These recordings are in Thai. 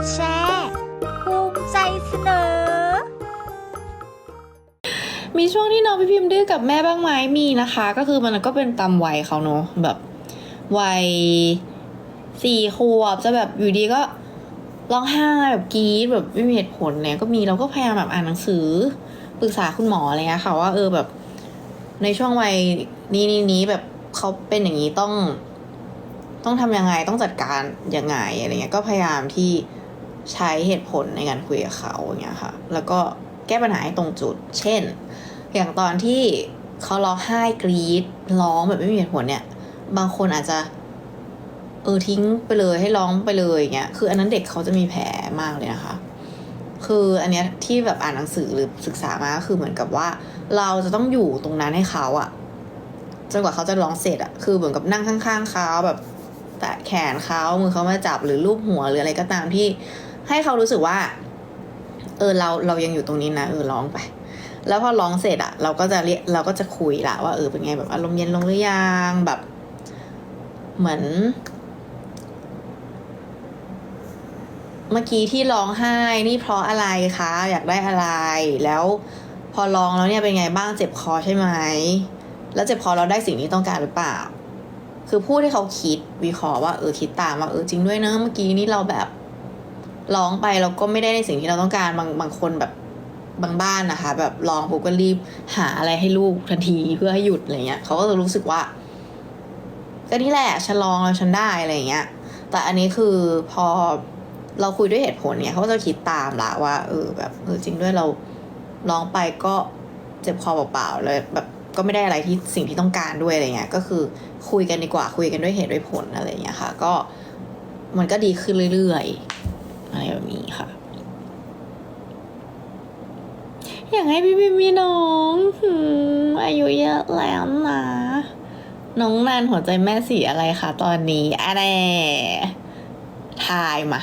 ดแชร์ภูมิใจเสนอ มีช่วงที่น้องพี่พิมพ์ดื้อกับแม่บ้างไหมมีนะคะ ก็คือมันก็เป็นตามวัยเขาเนอะแบบวัยสี่ขวบจะแบบอยู่ดีก็ร้องไห้แบบกรี๊ดแบบไม่มีเหตุผลเนี่ยก็มีเราก็พยายามแบบอ่านหนังสือปรึกษาคุณหมออะไรเงี้ยค่ะว่าเออแบบ ในช่วงวัยนี้นี้นี้แบบเขาเป็นอย่างนี้ต้อง ต้องทำยังไงต้องจัดการยังไงอะไรเงี้ยก็พยายามที่ ใช้เหตุผลในการคุยกับเขาอย่างเงี้ยค่ะ แล้วก็แก้ปัญหาให้ตรงจุด เช่น อย่างตอนที่เขาร้องไห้กรีดร้องแบบไม่มีเหตุผลเนี่ย บางคนอาจจะ เออทิ้งไปเลยให้ร้องไปเลยอย่างเงี้ย คืออันนั้นเด็กเขาจะมีแผลมากเลยนะคะ คืออันเนี้ยที่แบบอ่านหนังสือหรือศึกษามาก็คือเหมือนกับว่า เราจะต้องอยู่ตรงนั้นให้เขาอะจนกว่าเขาจะร้องเสร็จอะคือเหมือนกับนั่งข้างๆเขาแบบแตะแขนเขามือเขามาจับหรือลูบหัวหรืออะไรก็ตามที่ ให้เขารู้สึกว่า เออเราเรายังอยู่ตรงนี้นะเออร้องไป แล้วพอร้องเสร็จอะเราก็จะเรียกเราก็จะคุยละว่าเออเป็นไงแบบอารมณ์เย็นลงหรือยังแบบ เหมือน เมื่อกี้ที่ร้องไห้นี่เพราะอะไรคะ อยากได้อะไรแล้ว พอร้องแล้วเนี่ยเป็นไงบ้างเจ็บคอใช่ไหมแล้วเจ็บคอเราได้สิ่งที่ต้องการหรือเปล่า คือพูดให้เขาคิดวิเคราะห์ว่าเออคิดตามว่าเออจริงด้วยเนอะเมื่อกี้นี่เราแบบ ร้องไปเราก็ไม่ได้ในสิ่งที่เราต้องการบางบางคนแบบบางบ้านนะคะ แบบร้องปุ๊บก็รีบหาอะไรให้ลูกทันทีเพื่อให้หยุดอะไรเงี้ยเขาก็จะรู้สึกว่าก็นี่แหละฉันร้องแล้วฉันได้อะไรเงี้ย แต่อันนี้คือพอเราคุยด้วยเหตุผลเนี่ยเขาก็จะคิดตามละว่าเออแบบเออจริงด้วยเราร้องไปก็เจ็บคอเปล่าๆเลยแบบก็ไม่ได้อะไรที่สิ่งที่ต้องการด้วยอะไรเงี้ย ก็คือคุยกันดีกว่าคุยกันด้วยเหตุด้วยผลอะไรเงี้ยค่ะ ก็มันก็ดีขึ้นเรื่อยๆ อะไรแบบนี้ค่ะ อยากให้พี่พิมมีน้องอายุเยอะแล้วนะน้องนันหัวใจแม่สีอะไรคะตอนนี้อะไรทายมา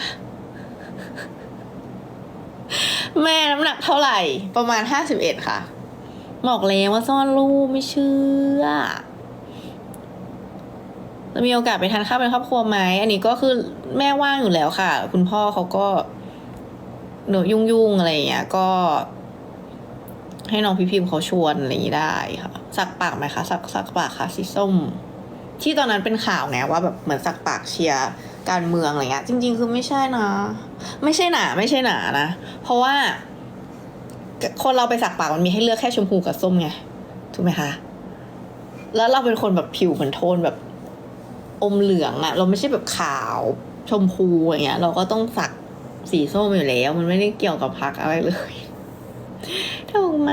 แม่น้ำหนักเท่าไหร่ ประมาณห้าสิบเอ็ดค่ะ บอกแล้วว่าซ่อนรูปไม่เชื่อ จะมีโอกาสไปทานข้าวเป็นครอบครัวไหมอันนี้ก็คือแม่ว่างอยู่แล้วค่ะ คุณพ่อเขาก็หนูยุ่งๆอะไรอย่างเงี้ย ก็ ให้น้องพี่พิมเขาชวนอะไรอย่างนี้ได้ค่ะ สักปากไหมคะ สักสักปากค่ะสีส้ม ที่ตอนนั้นเป็นข่าวไงว่าแบบเหมือนสักปากเชียร์การเมืองอะไรเงี้ย จริง ๆ คือไม่ใช่นะ ไม่ใช่หนา ไม่ใช่หนานะ เพราะว่า คนเราไปสักปากมันมีให้เลือกแค่ชมพูกับส้มไง ถูกไหมคะ แล้วเราเป็นคนแบบผิวเหมือนโทนแบบ อมเหลืองอะเราไม่ใช่แบบขาวชมพูอย่างเงี้ย เราก็ต้องสักสีส้มอยู่แล้ว มันไม่ได้เกี่ยวกับพักอะไรเลยถูกไหม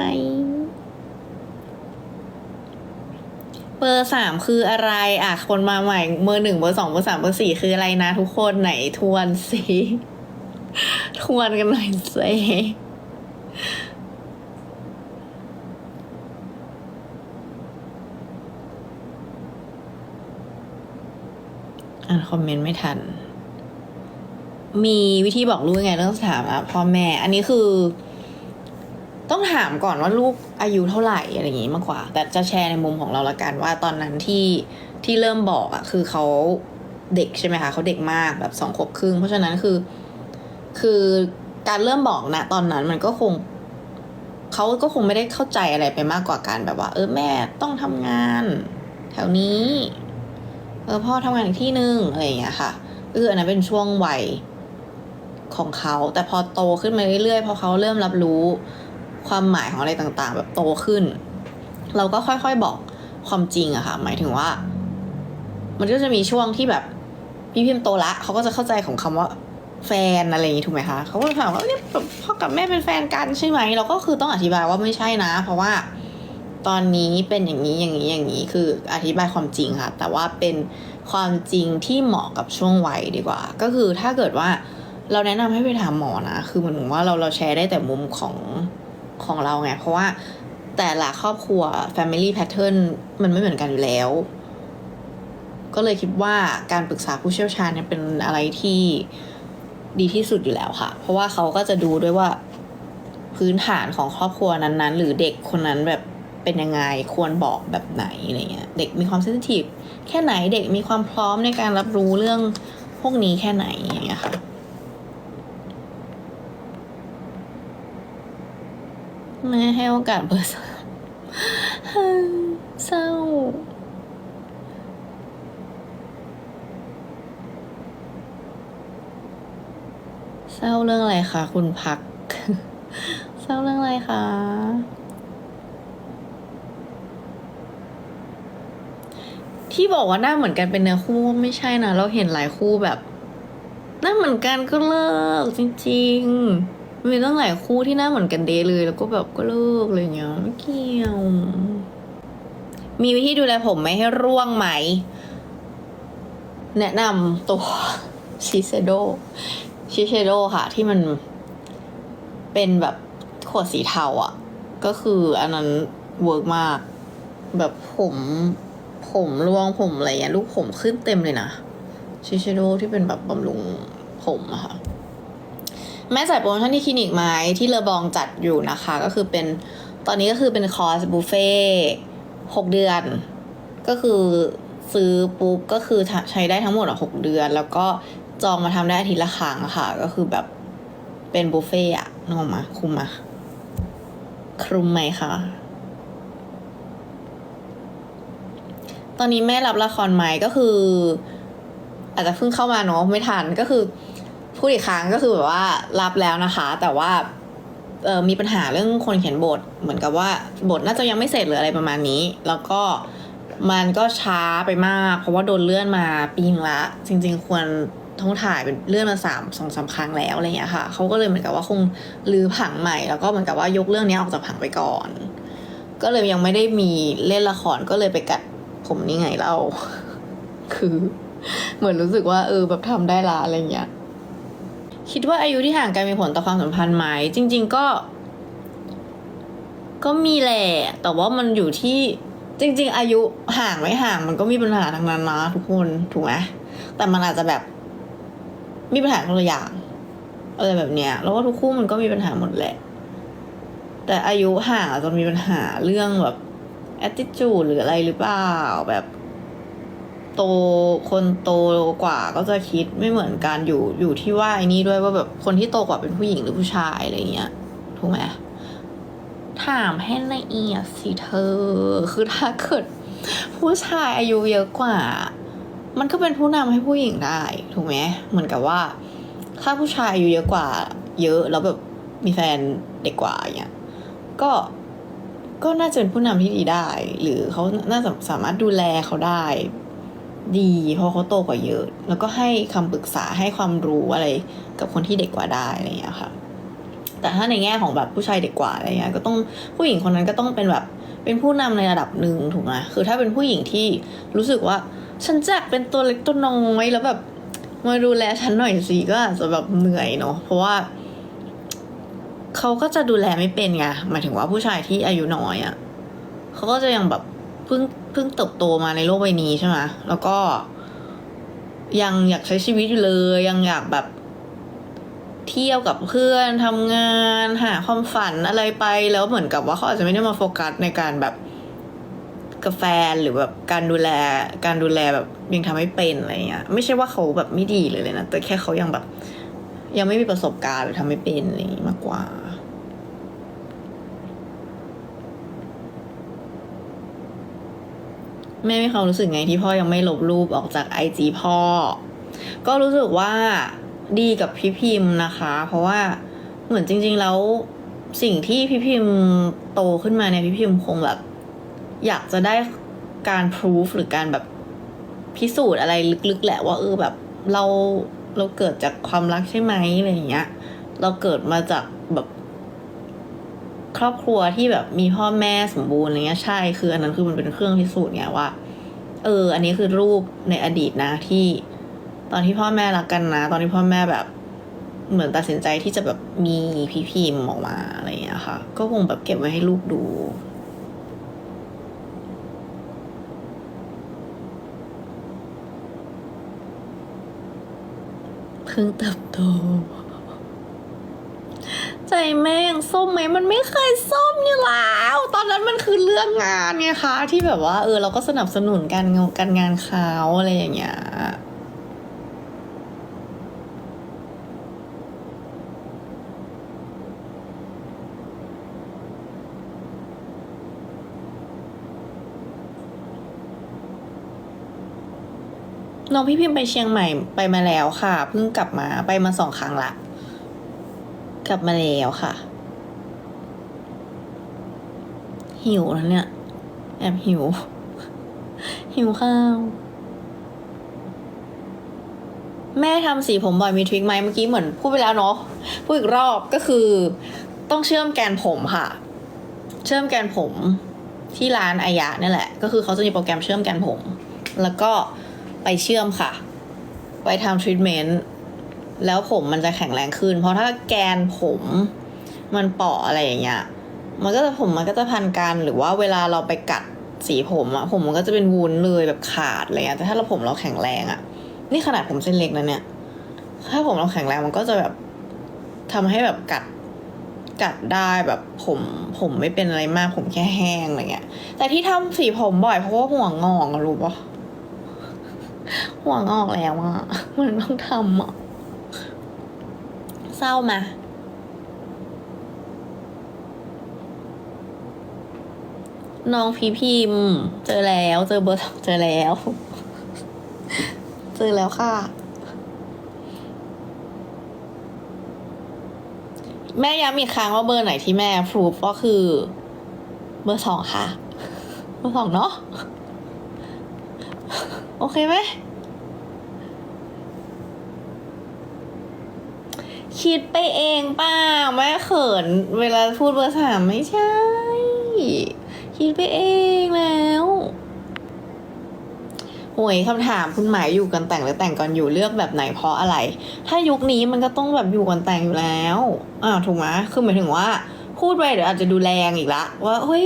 เบอร์สามคืออะไรอะ คนมาใหม่ เบอร์หนึ่งเบอร์สองเบอร์สามเบอร์สี่คืออะไรนะ ทุกคนไหนทวนสิ ทวนกันหน่อยสิ อ่านคอมเมนต์ไม่ทัน มีวิธีบอกลูกยังไงเรื่องถามอะพ่อแม่ อันนี้คือ ต้องถามก่อนว่าลูกอายุเท่าไหร่อะไรอย่างงี้มากกว่า แต่จะแชร์ในมุมของเราละกันว่าตอนนั้นที่ที่เริ่มบอกอะ คือเขาเด็กใช่ไหมคะเขาเด็กมากแบบสองขวบครึ่ง เพราะฉะนั้นคือ คือการเริ่มบอกนะตอนนั้นมันก็คงเขาก็คงไม่ได้เข้าใจอะไรไปมากกว่าการแบบว่า เออแม่ต้องทำงาน แถวนี้ ออพ่อทำงานอีกที่หนึ่งอะไรอย่างเงี้ยค่ะเอออันนั้นเป็นช่วงวัยของเขา แต่พอโตขึ้นมาเรื่อยๆพอเขาเริ่มรับรู้ความหมายของอะไรต่างๆ แบบโตขึ้น เราก็ค่อยๆบอกความจริงอะค่ะ หมายถึงว่า มันก็จะมีช่วงที่แบบพี่พิมโตละเขาก็จะเข้าใจของคำว่าแฟนอะไรอย่างนี้ถูกไหมคะเขาก็ถามว่าเนี่ยแบบพ่อกับแม่เป็นแฟนกันใช่ไหมเราก็คือต้องอธิบายว่าไม่ใช่นะ เพราะว่า ตอนนี้เป็นอย่างนี้อย่างนี้อย่างนี้คืออธิบายความจริงค่ะ แต่ว่าเป็นความจริงที่เหมาะกับช่วงวัยดีกว่า ก็คือถ้าเกิดว่าเราแนะนำให้ไปถามหมอนะ คือเหมือนว่าเราเราแชร์ได้แต่มุมของของเราไง เพราะว่าแต่ละครอบครัว family pattern มันไม่เหมือนกันอยู่แล้ว ก็เลยคิดว่าการปรึกษาผู้เชี่ยวชาญเนี่ยเป็นอะไรที่ดีที่สุดอยู่แล้วค่ะ เพราะว่าเขาก็จะดูด้วยว่าพื้นฐานของครอบครัวนั้นๆ หรือเด็กคนนั้นแบบ เป็นยังไงควรบอกแบบไหนอะไรเงี้ยเด็กมีความเซนซิทีฟแค่ไหนเด็กมีความพร้อมในการรับรู้เรื่องพวกนี้แค่ไหนอย่างเงี้ยค่ะแม่ให้โอกาสเบอร์สามเศร้าเศร้าเรื่องอะไรคะคุณพัก เศร้าเรื่องอะไรคะ ที่บอกว่าหน้าเหมือนกันเป็นเนื้อคู่ไม่ใช่นะ เราเห็นหลายคู่แบบ หน้าเหมือนกันก็เลิกจริงๆมีตั้งหลายคู่ที่หน้าเหมือนกันเดเลย แล้วก็แบบก็เลิกอะไรเงี้ยไม่เกี่ยว มีวิธีดูแลผมไม่ให้ร่วงไหม แนะนำตัวชิเซโดชิเซโดค่ะ ที่มันเป็นแบบขวดสีเทาอะ ก็คืออันนั้นเวิร์กมาก แบบผม ผมรวงผมอะไรเงี้ยลูกผมขึ้นเต็มเลยนะชิเชโดที่เป็นแบบบำรุงผมอะค่ะ แม่จ่ายโปรโมชั่นที่คลินิกไหมที่เลอบองจัดอยู่นะคะ ก็คือเป็นตอนนี้ก็คือเป็นคอร์สบุฟเฟ่หกเดือน ก็คือซื้อปุ๊บก็คือใช้ได้ทั้งหมดอะหกเดือน แล้วก็จองมาทำได้อาทิตย์ละครั้งค่ะ ก็คือแบบเป็นบุฟเฟ่อะนึกออกมาคุ้มมาครุมไหมคะ ตอนนี้แม่รับละครไหมก็คือ อาจจะเพิ่งเข้ามาเนาะไม่ทันก็คือพูดอีกครั้งก็คือแบบว่ารับแล้วนะคะ แต่ว่าเออมีปัญหาเรื่องคนเขียนบท เหมือนกับว่าบทน่าจะยังไม่เสร็จหรืออะไรประมาณนี้ แล้วก็มันก็ช้าไปมาก เพราะว่าโดนเลื่อนมาปีนึงละ จริง ๆ ควรต้องถ่ายเป็นเลื่อนมาสามสองสามครั้งแล้วอะไรเงี้ยค่ะเขาก็เลยเหมือนกับว่าคงรื้อผังใหม่ แล้วก็เหมือนกับว่ายกเรื่องนี้ออกจากผังไปก่อน ก็เลยยังไม่ได้มีเล่นละครก็เลยไปกัด มนี่ไงเรา คือเหมือนรู้สึกว่าเออแบบทำได้ละอะไรเงี้ย คิดว่าอายุที่ห่างกันมีผลต่อความสัมพันธ์ไหมจริง ๆก็ ก็มีแหละ แต่ว่ามันอยู่ที่จริง ๆ อายุห่างไม่ห่างมันก็มีปัญหาทั้งนั้นนะทุกคนถูกไหมแต่มันอาจจะแบบ มีปัญหาคนละอย่างอะไรแบบเนี้ยแล้วว่าทุกคู่มันก็มีปัญหาหมดแหละ แต่อายุห่างอาจจะมีปัญหาเรื่องแบบ attitude หรืออะไรหรือเปล่า แบบโตคนโตกว่าก็จะคิดไม่เหมือนกันอยู่อยู่ที่ว่าไอ้นี่ด้วยว่าแบบคนที่โตกว่าเป็นผู้หญิงหรือผู้ชายอะไรเงี้ยถูกไหมถามให้ละเอียดสิเธอ คือถ้าเกิดผู้ชายอายุเยอะกว่า มันก็เป็นผู้นำให้ผู้หญิงได้ ถูกไหมเหมือนกับว่า ถ้าผู้ชายอายุเยอะกว่า เยอะแล้วแบบมีแฟนเด็กกว่าอย่างเงี้ยก็ ก็น่าจะเป็นผู้นำที่ดีได้ หรือเขาน่าจะสามารถดูแลเขาได้ ดีเพราะเขาโตกว่าเยอะ แล้วก็ให้คำปรึกษาให้ความรู้อะไรกับคนที่เด็กกว่าได้อะไรอย่างเงี้ยค่ะ แต่ถ้าในแง่ของแบบผู้ชายเด็กกว่าอะไรเงี้ยก็ต้องผู้หญิงคนนั้นก็ต้องเป็นแบบเป็นผู้นำในระดับหนึ่งถูกไหมคือถ้าเป็นผู้หญิงที่รู้สึกว่าฉันจะเป็นตัวเล็กตัวน้อยแล้วแบบมาดูแลฉันหน่อยสิก็อาจจะแบบเหนื่อยเนาะเพราะว่า เขาก็จะดูแลไม่เป็นไงหมายถึงว่าผู้ชายที่อายุน้อยอะ่ะเขาก็จะยังแบบเพิ่งเพิ่งเติบโตมาในโลกใบนี้ใช่ไหมแล้วก็ยังอยากใช้ชีวิตอยู่เลย ยังอยากแบบเที่ยวกับเพื่อนทำงานหาความฝันอะไรไปแล้วเหมือนกับว่าเขาอาจจะไม่ได้มาโฟกัสในการแบบกับแฟหรือแบบการดูแลการดูแลแบบยังทำให้เป็นอะไรเงี้ยไม่ใช่ว่าเขาแบบไม่ดีเลยเลยนะแต่แค่เขายังแบบ ยังไม่มีประสบการณ์หรือทำไม่เป็นอะไรอย่างงี้มากกว่า แม่มีความรู้สึกไงที่พ่อยังไม่ลบรูปออกจากไอจีพ่อ ก็รู้สึกว่าดีกับพี่พิมพ์นะคะ เพราะว่าเหมือนจริง ๆ แล้วสิ่งที่พี่พิมพ์โตขึ้นมาเนี่ยพี่พิมพ์คงแบบ อยากจะได้การพิสูจหรือการแบบพิสูจน์อะไรลึกๆแหละว่าเออแบบเราเราเกิดจากความรักใช่ไหมอะไรอย่างเงี้ย เราเกิดมาจากแบบ ครอบครัวที่แบบมีพ่อแม่สมบูรณ์อะไรเงี้ยใช่คืออันนั้นคือมันเป็นเครื่องพิสูจน์ไงว่า เออ อันนี้คือรูปในอดีตนะที่ ตอนที่พ่อแม่รักกันนะ ตอนที่พ่อแม่แบบเหมือนตัดสินใจที่จะแบบมีพี่พิมออกมาอะไรอย่างเงี้ยค่ะ ก็คงแบบเก็บไว้ให้ลูกดู เพิ่งเติบโต ใจแม่งส้มไหมมันไม่เคยส้มอยู่แล้ว ตอนนั้นมันคือเรื่องงานไงคะ ที่แบบว่า เออ เราก็สนับสนุนการนการงานเขาอะไรอย่างเงี้ยน้องพี่พิมไปเชียงใหม่ไปมาแล้วค่ะ เพิ่งกลับมาไปมาสองครั้งละ กลับมาแล้วค่ะ หิวแล้วเนี่ย แอบหิว หิวข้าว แม่ทำสีผมบ่อยมีทริคไหมเมื่อกี้เหมือนพูดไปแล้วเนาะพูดอีกรอบก็คือต้องเชื่อมแกนผมค่ะ เชื่อมแกนผมที่ร้านอายะนี่แหละ ก็คือเขาจะมีโปรแกรมเชื่อมแกนผม แล้วก็ไปเชื่อมค่ะ ไปทำทรีทเมนต์ แล้วผมมันจะแข็งแรงขึ้น เพราะถ้าแกนผมมันเปาะอะไรอย่างเงี้ย มันก็จะผมมันก็จะพันกันหรือว่าเวลาเราไปกัดสีผมอะผมมันก็จะเป็นวุ้นเลยแบบขาดอะไรเงี้ยแต่ถ้าเราผมเราแข็งแรงอะนี่ขนาดผมเส้นเล็กนะเนี่ย ถ้าผมเราแข็งแรงมันก็จะแบบทำให้แบบกัดกัดได้แบบผมผมไม่เป็นอะไรมาก ผมแค่แห้งอะไรเงี้ย แต่ที่ทำสีผมบ่อยเพราะว่าหัวงอกรู้ปะหัวงอกแล้วอะมันต้องทำอะ เศร้ามา น้องพีพิมเจอแล้วเจอเบอร์สองเจอแล้ว เจอแล้วค่ะ แม่ย้ำอีกครั้งว่าเบอร์ไหนที่แม่พรูฟก็คือ เบอร์สองค่ะ เบอร์สองเนาะโอเคไหม คิดไปเองปล่าแม่เขิน เวลาพูดเบอร์สามไม่ใช่ คิดไปเองแล้วโหยคำถามคุณหมายอยู่กันแต่งหรือแต่งก่อนอยู่เลือกแบบไหนเพราะอะไร ถ้ายุคนี้มันก็ต้องแบบอยู่ก่อนแต่งอยู่แล้วอ่าวถูกไหมคือหมายถึงว่า พูดไปเดี๋ยวอาจจะดูแรงอีกละว่าเฮ้ย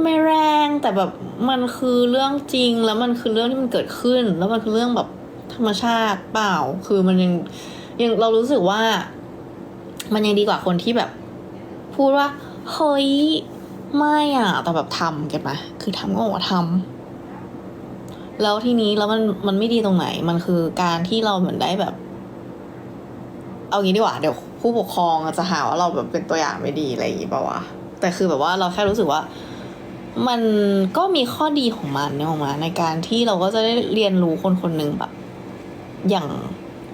ไม่แรงแต่แบบมันคือเรื่องจริงแล้วมันคือเรื่องที่มันเกิดขึ้น แล้วมันคือเรื่องแบบธรรมชาติเปล่า คือมันยัง ยังเรารู้สึกว่า มันยังดีกว่าคนที่แบบ พูดว่า เฮ้ย ไม่อะ แต่แบบทำเก็ตไหมคือทำก็บอกว่าทำแล้วทีนี้แล้วมันมันไม่ดีตรงไหน มันคือการที่เราเหมือนได้แบบ เอางี้ดีกว่า เดี๋ยวผู้ปกครองจะหาว่าเราแบบเป็นตัวอย่างไม่ดีอะไรอย่างงี้ป่าวะแต่คือแบบว่าเราแค่รู้สึกว่ามันก็มีข้อดีของมันเนี่ยออกมา ในการที่เราก็จะได้เรียนรู้คนคนหนึ่งแบบ อย่าง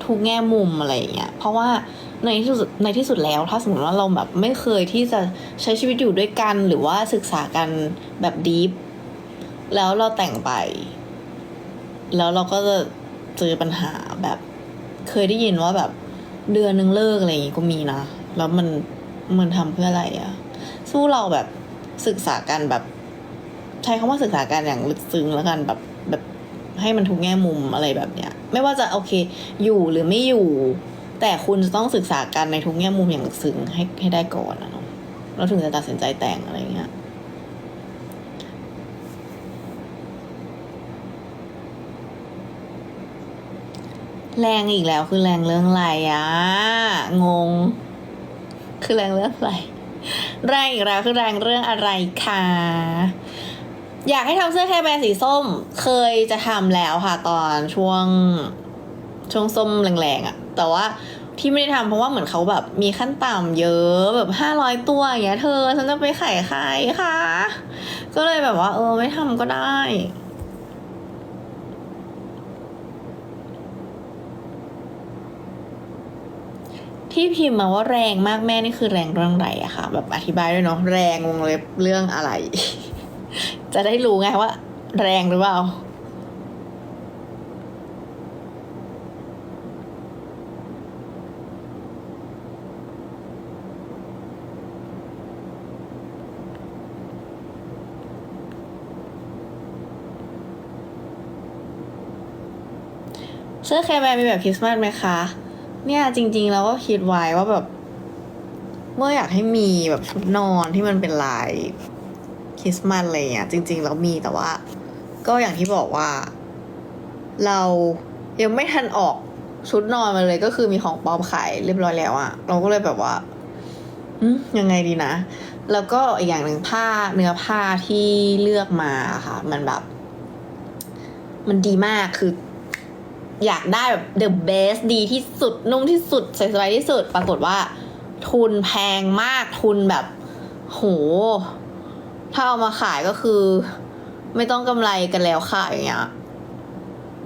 ทุกแง่มุมอะไรอย่างเงี้ยเพราะว่าในที่สุดในที่สุดแล้วถ้าสมมติว่าเราแบบไม่เคยที่จะใช้ชีวิตอยู่ด้วยกันหรือว่าศึกษากันแบบดีฟแล้วเราแต่งไป แล้วเราก็จะเจอปัญหาแบบ เคยได้ยินว่าแบบเดือนนึงเลิกอะไรอย่างงี้ก็มีนะแล้วมันมันทำเพื่ออะไรอะสู้เราแบบศึกษากันแบบ ใช้คำว่าศึกษากันอย่างลึกซึ้งแล้วกันแบบ ให้มันทุกแง่มุมอะไรแบบเนี้ย ไม่ว่าจะโอเค อยู่หรือไม่อยู่ แต่คุณจะต้องศึกษากันในทุกแง่มุมอย่างลึกซึ้งให้ให้ได้ก่อนนะเนาะแล้วถึงจะตัดสินใจแต่งอะไรเงี้ยแรงอีกแล้วคือแรงเรื่องอะไรอะงง คือแรงเรื่องอะไร แรงอีกแล้วคือแรงเรื่องอะไรคะ อยากให้ทำเสื้อแคร์แบร์สีส้ม เคยจะทำแล้วค่ะตอนช่วงช่วงส้มแรงๆอะแต่ว่าที่ไม่ได้ทำเพราะว่าเหมือนเขาแบบมีขั้นต่ำเยอะแบบห้าร้อยตัวอย่างเงี้ยเธอฉันจะไปไขายใครคะก็เลยแบบว่า เออ ไม่ทำก็ได้ที่พิมพ์มาว่าแรงมากแม่นี่คือแรงเรื่องอะไรอะค่ะแบบอธิบายด้วยเนาะแรงวงเล็บเรื่องอะไร จะได้รู้ไงว่า แรงหรือเปล่าเสื้อแคร์แบร์มีแบบคริสต์มาสไหมคะ เนี่ยจริง ๆ เราก็คิดไว้ว่าแบบ เมื่ออยากให้มีแบบชุดนอนที่มันเป็นลาย คริสต์มาสอะไรเงี้ยจริงๆเรามีแต่ว่า ก็อย่างที่บอกว่า เรายังไม่ทันออกชุดนอนมาเลยก็คือมีของปลอมขายเรียบร้อยแล้วอะเราก็เลยแบบว่าอืยังไงดีนะ แล้วก็อีกอย่างหนึ่งผ้าเนื้อผ้าที่เลือกมาค่ะ มันแบบ มันดีมากคือ อยากได้แบบ the best ดีที่สุดนุ่มที่สุดใส่สบายที่สุด ปรากฏว่า ทุนแพงมากทุนแบบ โห ถ้าเอามาขายก็คือ ไม่ต้องกำไรกันแล้วค่ะอย่างเงี้ย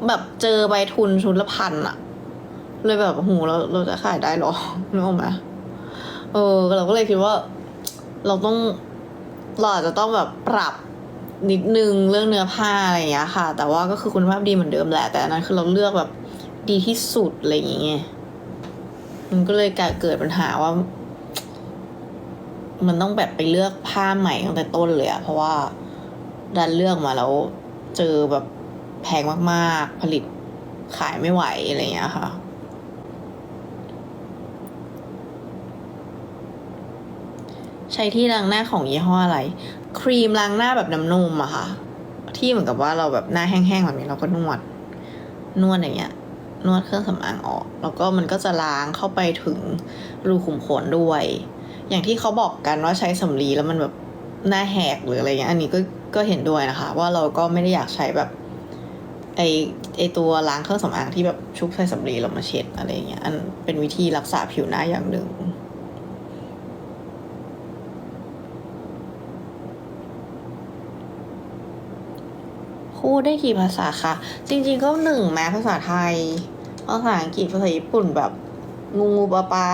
แบบเจอใบทุนชุดละพันอะเลยแบบโหูเราเราจะขายได้หรอนึกออกไหมเออเราก็เลยคิดว่า เราต้องเราอาจจะต้องแบบปรับนิดนึงเรื่องเนื้อผ้าอะไรอย่างเงี้ยค่ะ แต่ว่าก็คือคุณภาพดีเหมือนเดิมแหละ แต่อันนั้นคือเราเลือกแบบดีที่สุดอะไรอย่างเงี้ยมันก็เลยเกิดปัญหาว่า มันต้องแบบไปเลือกผ้าใหม่ตั้งแต่ต้นเลยอะเพราะว่าดันเลือกมาแล้วเจอแบบแพงมากๆ ผลิตขายไม่ไหวอะไรอย่างเงี้ยค่ะ ใช้ที่ล้างหน้าของยี่ห้ออะไร ครีมล้างหน้าแบบน้ำนมอะค่ะ ที่เหมือนกับว่าเราแบบหน้าแห้งๆแบบนี้เราก็นวด นวดอย่างเงี้ย นวดเครื่องสำอางออก แล้วก็มันก็จะล้างเข้าไปถึงรูขุมขนด้วย อย่างที่เขาบอกกันว่าใช้สำลีแล้วมันแบบหน้าแหกหรืออะไรเงี้ยอันนี้ก็ก็เห็นด้วยนะคะ ว่าเราก็ไม่ได้อยากใช้แบบไอไอตัวล้างเครื่องสำอางที่แบบชุบใส่สำลีแล้วมาเช็ดอะไรเงี้ยอันเป็นวิธีรักษาผิวหน้าอย่างหนึ่งพูดได้กี่ภาษาคะ จริง ๆ ก็หนึ่งแม้ภาษาไทย ภาษาอังกฤษภาษาญี่ปุ่นแบบงูงูปลาปลา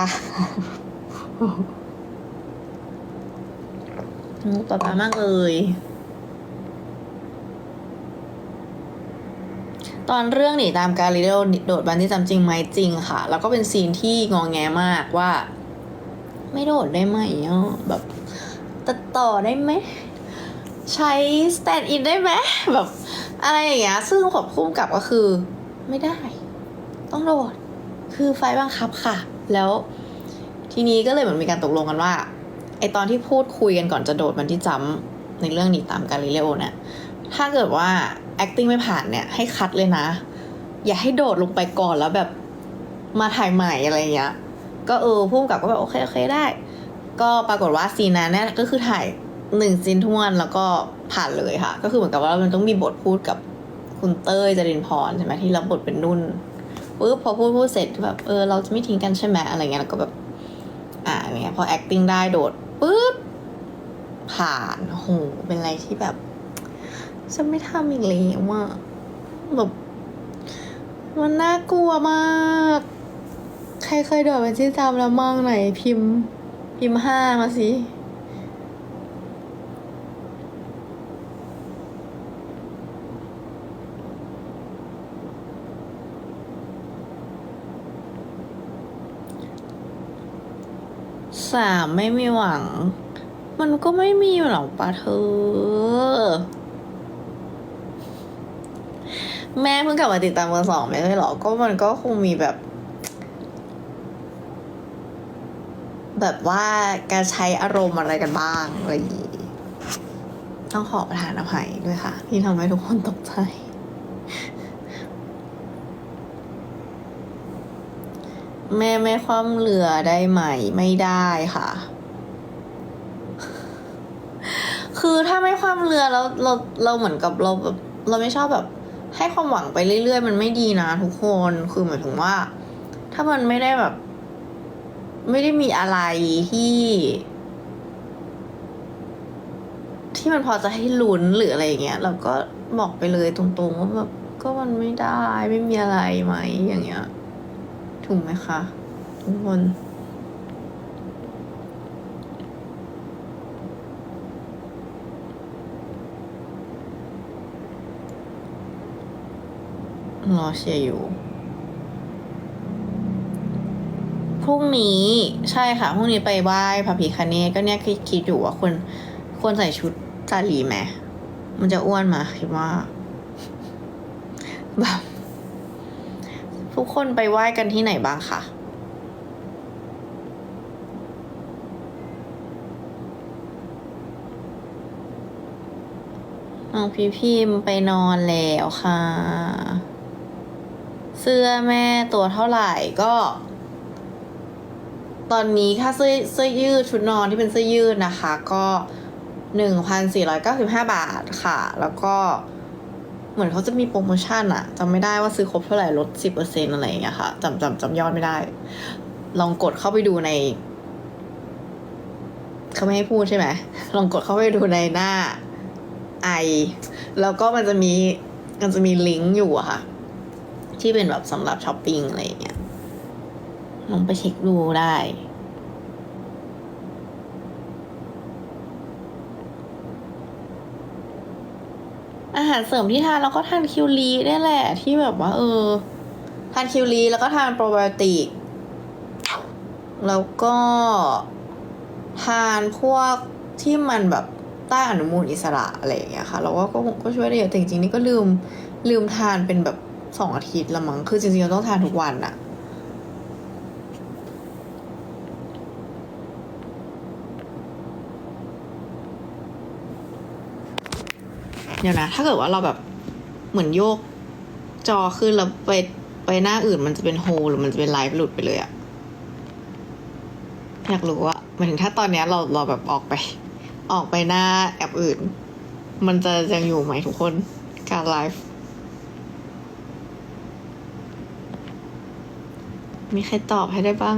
งูปลาปลามากเลย ตอนเรื่องหนีตามกาลิโดโดดบันที่จำจริงไหมจริงค่ะ แล้วก็เป็นซีนที่งองแงมากว่า ไม่โดดได้ไหมอะแบบตัดต่อได้ไหมใช้สแตนด์อินได้ไหมแบบอะไรอย่างเงี้ย ซึ่งขอบพุ่มกับก็คือ ไม่ได้ ต้องโดด คือไฟบังคับค่ะ แล้วทีนี้ก็เลยเหมือนมีการตกลงกันว่า ไอตอนที่พูดคุยกันก่อนจะโดดมันที่จำในเรื่องหนีตามกาลิเลโอเนี่ยถ้าเกิดว่า acting ไม่ผ่านเนี่ย ให้คัดเลยนะ อย่าให้โดดลงไปก่อนแล้วแบบมาถ่ายใหม่อะไรเงี้ย ก็เออพุ่มกับก็แบบโอเคโอเคได้ ก็ปรากฏว่าซีนนั้นเนี่ยก็คือถ่ายหนึ่งซีนท้วนแล้วก็ผ่านเลยค่ะ ก็คือเหมือนกับว่ามันต้องมีบทพูดกับคุณเต้ยจรินพรใช่ไหมที่รับบทเป็นนุ่นปุ๊บพอพูดพูดเสร็จแบบเออเราจะไม่ทิ้งกันใช่ไหมอะไรเงี้ยแล้วก็แบบอ่าเงี้ยพอ acting ได้โดด ปุ๊บผ่านโหเป็นอะไรที่แบบจะไม่ทำอีกแล้วอะแบบมันน่ากลัวมาก ใครเคยโดดเป็นที่จำแล้วมั่งไหนพิมพ์ พิมพ์ห้ามาสิ สามไม่มีหวัง มันก็ไม่มีหรอกปะเธอ แม่เพิ่งกลับมาติดตามเบอร์สองไม่ใช่หรอ ก็มันก็คงมีแบบ แบบว่าการใช้อารมณ์อะไรกันบ้างอะไรอย่างงี้ต้องขอประทานอภัยด้วยค่ะ ที่ทำให้ทุกคนตกใจ แม่ไม่คว่ำเรือได้ไหมไม่ได้ค่ะ คือถ้าไม่คว่ำเรือแล้วเราเราเหมือนกับเราแบบเราไม่ชอบแบบ ให้ความหวังไปเรื่อยๆ มันไม่ดีนะทุกคนคือหมายถึงว่า ถ้ามันไม่ได้แบบ ไม่ได้มีอะไรที่ ที่มันพอจะให้ลุ้นหรืออะไรอย่างเงี้ยเราก็บอกไปเลยตรงๆว่าแบบก็มันไม่ได้ไม่มีอะไรไหมอย่างเงี้ย ถูกไหมคะ ทุกคนรอเชียร์อยู่พรุ่งนี้ใช่ค่ะพรุ่งนี้ไปไหว้พระพิคเนตก็เนี่ยคิดคิดอยู่ว่าควรควรใส่ชุดจารีไหมมันจะอ้วนมาคิดว่าแบบ ทุกคนไปไหว้กันที่ไหนบ้างคะน้องพี่พิมไปนอนแล้วค่ะ เสื้อแม่ตัวเท่าไหร่ก็ ตอนนี้ค่าเสื้อเสื้อยืดชุดนอนที่เป็นเสื้อยืดนะคะ ก็หนึ่งพันสี่ร้อยเก้าสิบห้าบาทค่ะ แล้วก็ เหมือนเขาจะมีโปรโมชั่นอะจำไม่ได้ว่าซื้อครบเท่าไหร่ลดสิบเปอร์เซ็นอะไรอย่างเงี้ยค่ะจำจำจำยอดไม่ได้ ลองกดเข้าไปดูในเขาไม่ให้พูดใช่ไหมลองกดเข้าไปดูในหน้าไอแล้วก็มันจะมีมันจะมีลิงก์อยู่อะค่ะ ที่เป็นแบบสำหรับช้อปปิ้งอะไรอย่างเงี้ยลองไปเช็คดูได้ อาหารเสริมที่ทานแล้วก็ทานคิวรีได้แหละ ที่แบบว่า เออ ทานคิวรีแล้วก็ทานโปรไบโอติก แล้วก็ ทานพวกที่มันแบบต้านอนุมูลอิสระอะไรอย่างเงี้ยค่ะ แล้วก็ก็ก็ช่วยได้เยอะแต่จริงๆนี่ก็ลืมลืมทานเป็นแบบสองอาทิตย์ละมั้งคือจริงๆเราต้องทานทุกวันอะ เดี๋ยวนะ ถ้าเกิดว่าเราแบบเหมือนโยกจอขึ้นแล้วไปไปหน้าอื่นมันจะเป็นโฮลหรือมันจะเป็นไลฟ์หลุดไปเลยอะอยากรู้ว่าหมายถึงถ้าตอนเนี้ยเราเราแบบออกไป ออกไปหน้าแอปอื่น มันจะยังอยู่ไหมทุกคนการไลฟ์มีใครตอบให้ได้บ้าง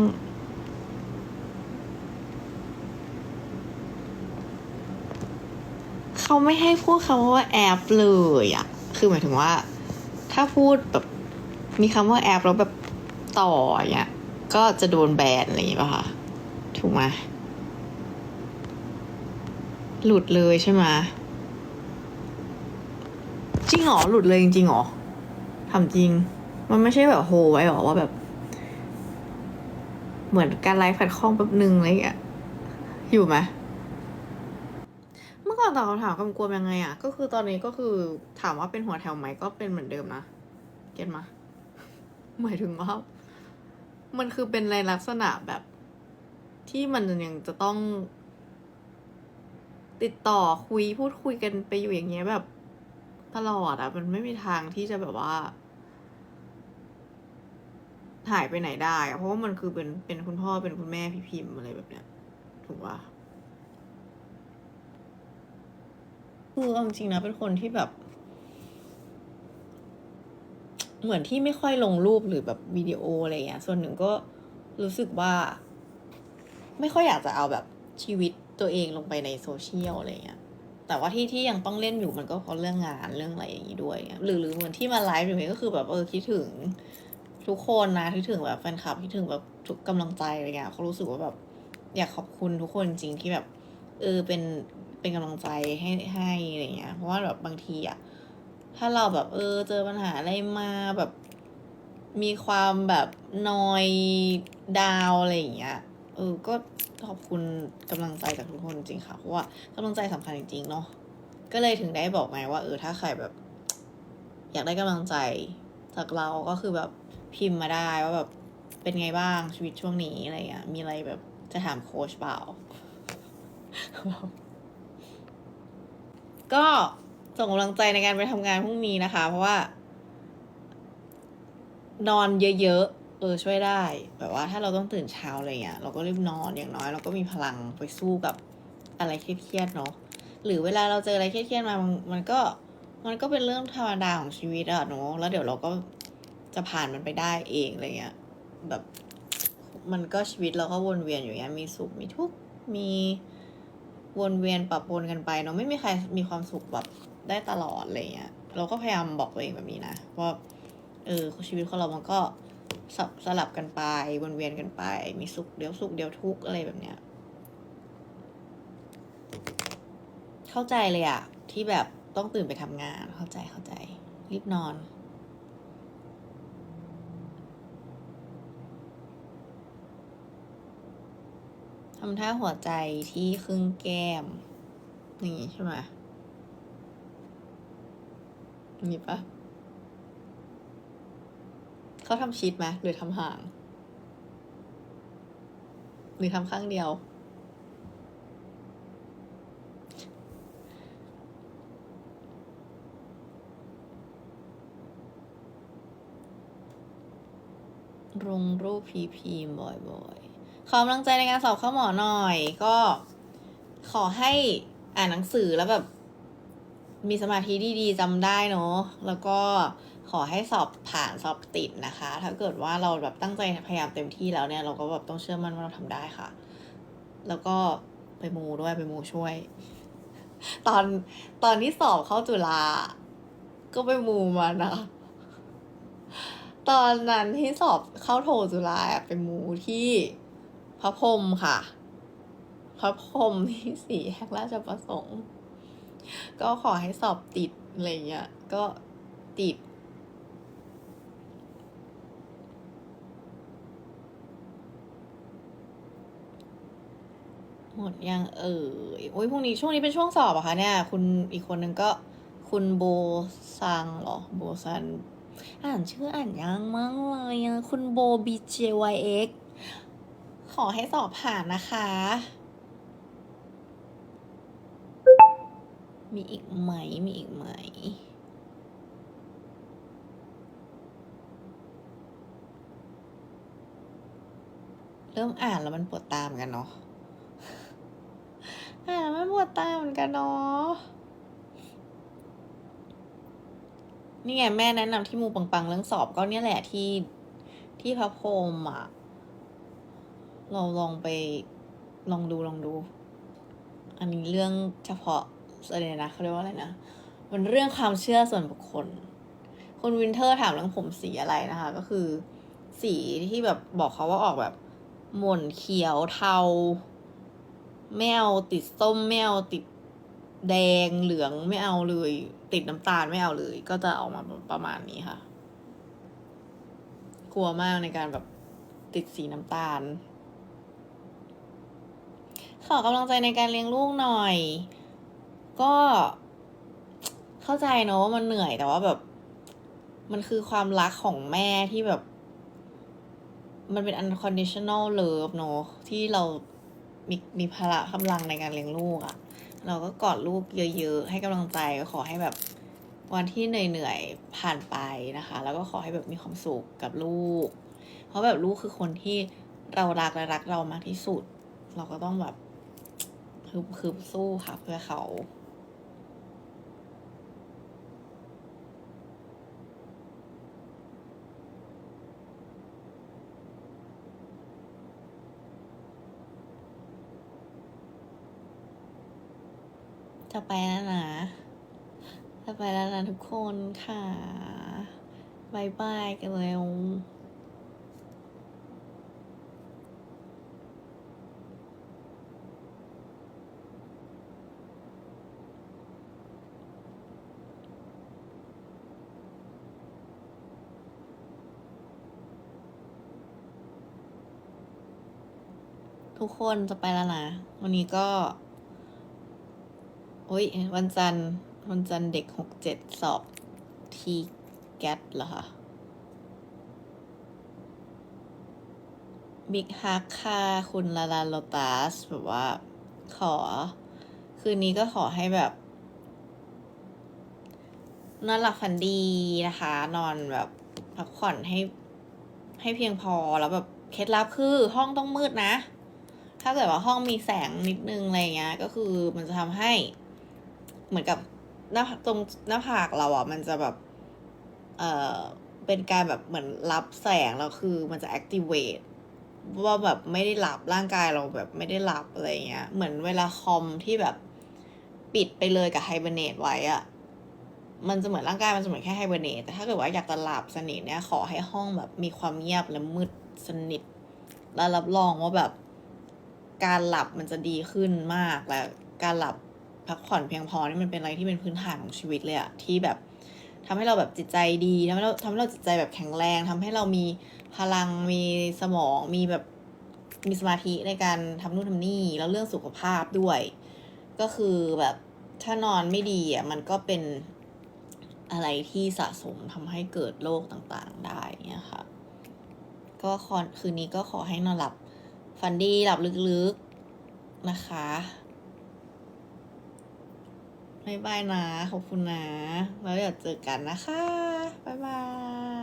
เขาไม่ให้พูดคำว่าแอปเลยอะคือหมายถึงว่า ถ้าพูดแบบมีคำว่าแอปแล้วแบบต่ออย่างเงี้ยก็จะโดนแบนอะไรอย่างเงี้ยป่ะคะถูกไหมหลุดเลยใช่ไหมจริงเหรอหลุดเลยจริงเหรอทำจริง มันไม่ใช่แบบโฮไว้หรอว่าแบบ เหมือนการไลฟ์ขัดข้องแป๊บนึงอะไรอย่างเงี้ยอยู่ไหม ตอบคำถามกำกวมยังไงอะก็คือตอนนี้ก็คือถามว่าเป็นหัวแถวไหมก็เป็นเหมือนเดิมนะ เก็ตมาหมายถึงว่า มันคือเป็นในลักษณะแบบที่มันยังจะต้อง ติดต่อคุยพูดคุยกันไปอยู่อย่างเงี้ยแบบตลอดอะมันไม่มีทางที่จะแบบว่าหายไปไหนได้อะเพราะว่ามันคือเป็นเป็นคุณพ่อเป็นคุณแม่พี่พิมพ์อะไรแบบเนี้ยถูกปะ คือเอาจริงนะเป็นคนที่แบบ เหมือนที่ไม่ค่อยลงรูปหรือแบบวิดีโออะไรเงี้ยส่วนหนึ่งก็รู้สึกว่า ไม่ค่อยอยากจะเอาแบบชีวิตตัวเองลงไปในโซเชียลอะไรเงี้ย แต่ว่าที่ที่ยังต้องเล่นอยู่มันก็เพราะเรื่องงานเรื่องอะไรอย่างนี้ด้วยเงี้ยหรือหรือเหมือนที่มาไลฟ์อยู่นี้ก็คือแบบเออคิดถึงทุกคนนะคิดถึงแบบแฟนคลับคิดถึงแบบทุกกำลังใจอะไรเงี้ยเขารู้สึกว่าแบบ อยากขอบคุณทุกคนจริงที่แบบ เออเป็น เป็นกำลังใจให้ให้อะไรเงี้ยเพราะว่าแบบบางทีอะถ้าเราแบบเออ เจอปัญหาอะไรมาแบบมีความแบบนอยดาวอะไรอย่างเงี้ยเออก็ขอบคุณกำลังใจจากทุกคนจริงค่ะเพราะว่ากำลังใจสำคัญจริงๆเนาะก็เลยถึงได้บอกไงว่าเออถ้าใครแบบ อยากได้กำลังใจจากเราก็คือแบบพิมพ์มาได้ว่าแบบเป็นไงบ้างชีวิตช่วงนี้อะไรเงี้ยมีอะไรแบบจะถามโค้ชเปล่า ก็ส่งกำลังใจในการไปทำงานพรุ่งนี้นะคะ เพราะว่า นอนเยอะๆเออช่วยได้ แบบว่าถ้าเราต้องตื่นเช้าอะไรเงี้ยเราก็รีบนอนอย่างน้อย เราก็มีพลังไปสู้กับอะไรเครียดๆเนาะหรือเวลาเราเจออะไรเครียดๆมามันมันก็ มันก็เป็นเรื่องธรรมดาของชีวิตอะเนาะแล้วเดี๋ยวเราก็จะผ่านมันไปได้เองอะไรเงี้ยแบบ มันก็ชีวิตเราก็วนเวียนอยู่เงี้ยมีสุขมีทุกข์มี วนเวียนปะปนกันไปเนาะไม่มีใครมีความสุขแบบได้ตลอดอะไรเงี้ยเราก็พยายามบอกตัวเองแบบนี้นะว่าเออชีวิตของเรามันก็สลับสลับกันไปวนเวียนกันไป มีสุขเดี๋ยวสุขเดี๋ยวทุกข์อะไรแบบเนี้ย เข้าใจเลยอะที่แบบต้องตื่นไปทำงานเข้าใจเข้าใจ รีบนอน ทำท่าหัวใจที่ครึ่งแก้ม อย่างนี้ใช่ไหมอย่างนี้ปะเขาทำชีตไหมหรือทำห่าง หรือทำข้างเดียว ลงรูปพีพีบ่อยๆ ขอกำลังใจในการสอบเข้าหมอหน่อย ก็ขอให้อ่านหนังสือแล้วแบบ มีสมาธิดีๆจำได้เนาะแล้วก็ขอให้สอบผ่านสอบติดนะคะ ถ้าเกิดว่าเราแบบตั้งใจพยายามเต็มที่แล้วเนี่ย เราก็แบบต้องเชื่อมั่นว่าเราทำได้ค่ะ แล้วก็ไปมูด้วยไปมูช่วย ตอนตอนที่สอบเข้าจุฬาก็ไปมูมานะ ตอนนั้นที่สอบเข้าโทจุฬาอะเป็นมูที่ พระพรมค่ะ พระพรมที่สี่แยกราชประสงค์ ก็ขอให้สอบติดอะไรเงี้ย ก็ติด หมดยังเอ่ยโอ้ยพรุ่งนี้ช่วงนี้เป็นช่วงสอบอะคะเนี่ย คุณอีกคนนึงก็คุณโบซังเหรอ โบซัน อ่านชื่ออ่านยากมากเลยอะคุณโบ BJYX ขอให้สอบผ่านนะคะ มีอีกไหม มีอีกไหม เริ่มอ่านแล้วมันปวดตามกันเนาะ อ่านแล้วมันปวดตาเหมือนกันเนาะ นี่ไงแม่แนะนำที่มูปังๆเรื่องสอบก็เนี่ยแหละที่ที่พระพรมอะ เราลองไปลองดูลองดู อันนี้เรื่องเฉพาะอะไรนะเขาเรียกว่าอะไรนะ มันเรื่องความเชื่อส่วนบุคคล คุณวินเทอร์ถามเรื่องผมสีอะไรนะคะ ก็คือ สีที่แบบบอกเขาว่าออกแบบหม่นเขียวเทาไม่เอาติดส้มไม่เอาติดแดงเหลืองไม่เอาเลย ติดน้ำตาลไม่เอาเลย ก็จะออกมาประมาณนี้ค่ะ กลัวมากในการแบบติดสีน้ำตาล ขอกำลังใจในการเลี้ยงลูกหน่อย ก็เข้าใจเนอะว่ามันเหนื่อยแต่ว่าแบบ มันคือความรักของแม่ที่แบบ มันเป็น unconditional love เนอะที่เรามีมีพละกำลังในการเลี้ยงลูกอะ่ะ เราก็กอดลูกเยอะๆ ให้กำลังใจขอให้แบบวันที่เหนื่อยๆ ผ่านไปนะคะ แล้วก็ขอให้แบบมีความสุขกับลูก เพราะแบบลูกคือคนที่เรารักและรักเรามากที่สุด เราก็ต้องแบบ คือคือสู้ค่ะเพื่อเขาจะไปแล้วนะ จะไปแล้วนะทุกคนค่ะบายบายกันแล้ว ทุกคนจะไปแล้วนะ วันนี้ก็ โอ้ย วันจันทร์ วันจันทร์เด็กหกเจ็ดสอบทีแกตเหรอคะบิ๊กฮักค่ะคุณลาลาโลตัสแบบว่า ขอ คืนนี้ก็ขอให้แบบ นอนหลับฝันดีนะคะ นอนแบบพักผ่อนให้ให้เพียงพอแล้วแบบเคล็ดลับคือห้องต้องมืดนะ ถ้าเกิดว่าห้องมีแสงนิดนึงอะไรเงี้ย ก็คือมันจะทำให้เหมือนกับหน้าตรงหน้าผากเราอะ มันจะแบบ เอ่อ เป็นการแบบเหมือนรับแสงแล้วคือมันจะ activate ว่าแบบไม่ได้หลับร่างกายเราแบบไม่ได้หลับอะไรเงี้ย เหมือนเวลาคอมที่แบบปิดไปเลยกับไฮเบเนตไว้อะมันจะเหมือนร่างกายมันจะเหมือนแค่ไฮเบเนตแต่ถ้าเกิดว่าอยากจะหลับสนิทเนี่ยขอให้ห้องแบบมีความเงียบและมืดสนิท แล้วรับรองว่าแบบ การหลับมันจะดีขึ้นมากและการหลับพักผ่อนเพียงพอนี่มันเป็นอะไรที่เป็นพื้นฐานของชีวิตเลยอะที่แบบทำให้เราแบบจิตใจดีทำให้เราทำให้เราจิตใจแบบแข็งแรงทำให้เรามีพลังมีสมองมีแบบมีสมาธิในการทำนู่นทำนี่แล้วเรื่องสุขภาพด้วย ก็คือแบบถ้านอนไม่ดีอะมันก็เป็นอะไรที่สะสมทำให้เกิดโรคต่างๆได้เนี่ยค่ะ ก็คืนนี้ก็ขอให้นอนหลับ ฝันดีหลับลึกๆนะคะบายบายนะ ขอบคุณนะ แล้วเดี๋ยวเจอกันนะคะบ๊ายบาย